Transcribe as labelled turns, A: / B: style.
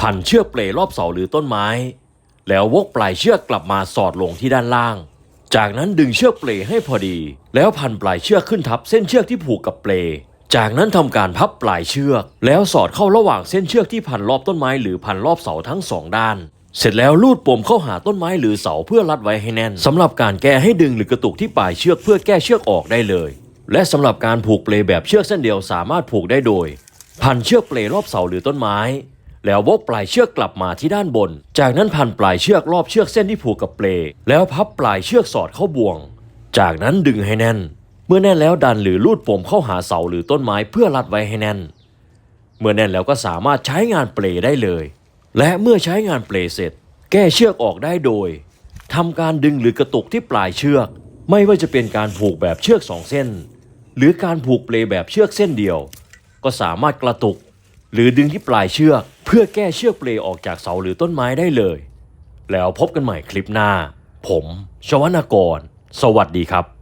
A: พันเชือกเปลรอบเสาหรือต้นไม้ แล้ววกปลายเชือกกลับมาสอดลงที่ด้านล่าง จากนั้นดึงเชือกเปลให้พอดี แล้วพันปลายเชือกขึ้นทับเส้นเชือกที่ผูกกับเปล จากนั้นทำการพับปลายเชือก แล้วสอดเข้าระหว่างเส้นเชือกที่พันรอบต้นไม้หรือพันรอบเสาทั้งสองด้าน เสร็จแล้วลูดปมเข้าหาต้นไม้หรือเสาเพื่อรัดไว้ให้แน่นสำหรับการแก้ให้ดึงหรือกระตุกที่ปลายเชือกเพื่อแก้เชือกออกได้เลย และสำหรับการผูกเปลแบบเชือกเส้นเดียวสามารถผูกได้โดย พันเชือกเปลรอบเสาหรือต้นไม้ แล้ววกปลายเชือกกลับมาที่ด้านบน จากนั้นพันปลายเชือกรอบเชือกเส้นที่ผูกกับเปล แล้วพับปลายเชือกสอดเข้าบ่วง จากนั้นดึงให้แน่น เมื่อแน่นแล้วดันหรือลูดปมเข้าหาเสาหรือต้นไม้เพื่อรัดไว้ให้แน่น เมื่อแน่นแล้วก็สามารถใช้งานเปลได้เลย และเมื่อใช้งานเปลเสร็จ แก้เชือกออกได้โดยทำการดึงหรือกระตุกที่ปลายเชือก ไม่ว่าจะเป็นการผูกแบบเชือกสองเส้น หรือการผูกเปลแบบเชือกเส้นเดียว ก็สามารถกระตุก หรือดึงที่ปลายเชือก เพื่อแก้เชือกเปลออกจากเสาหรือต้นไม้ได้เลย แล้วพบกันใหม่คลิปหน้า ผม ชวนากร สวัสดีครับ